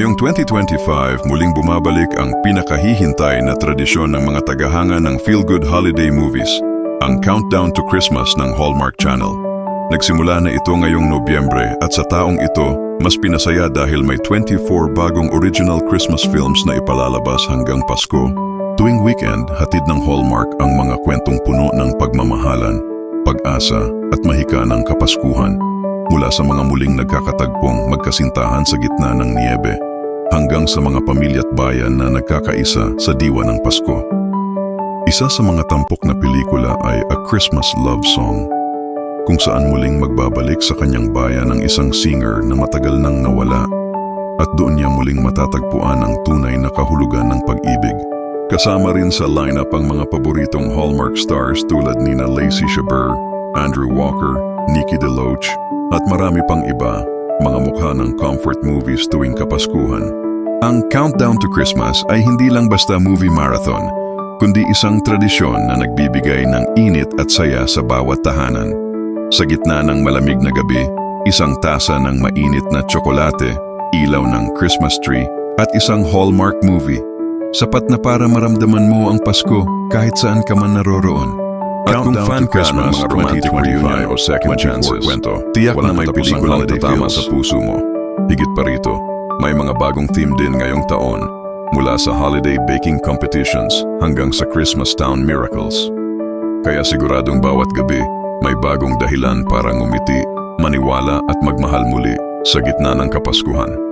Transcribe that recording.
Ngayong 2025, muling bumabalik ang pinakahihintay na tradisyon ng mga tagahanga ng feel-good holiday movies, ang Countdown to Christmas ng Hallmark Channel. Nagsimula na ito ngayong Nobyembre at sa taong ito, mas pinasaya dahil may 24 bagong original Christmas films na ipalalabas hanggang Pasko. Tuwing weekend, hatid ng Hallmark ang mga kwentong puno ng pagmamahalan, pag-asa at mahika ng kapaskuhan mula sa mga muling nagkakatagpong magkasintahan sa gitna ng niebe hanggang sa mga pamilya't bayan na nagkakaisa sa diwa ng Pasko. Isa sa mga tampok na pelikula ay A Christmas Love Song kung saan muling magbabalik sa kanyang bayan ang isang singer na matagal nang nawala at doon niya muling matatagpuan ang tunay na kahulugan ng pag-ibig. Kasama rin sa lineup ang mga paboritong Hallmark stars tulad nina Lacey Chabert, Andrew Walker, Nikki DeLoach, at marami pang iba, mga mukha ng comfort movies tuwing Kapaskuhan. Ang Countdown to Christmas ay hindi lang basta movie marathon, kundi isang tradisyon na nagbibigay ng init at saya sa bawat tahanan. Sa gitna ng malamig na gabi, isang tasa ng mainit na tsokolate, ilaw ng Christmas tree, at isang Hallmark movie. Sapat na para maramdaman mo ang Pasko kahit saan ka man naroroon. Ng mga romantic reunion o second chances, kwento, tiyak na may pelikulang tatama sa puso mo. Higit pa rito, may mga bagong theme din ngayong taon, mula sa holiday baking competitions hanggang sa Christmas Town miracles. Kaya siguradong bawat gabi, may bagong dahilan para ngumiti, maniwala at magmahal muli sa gitna ng Kapaskuhan.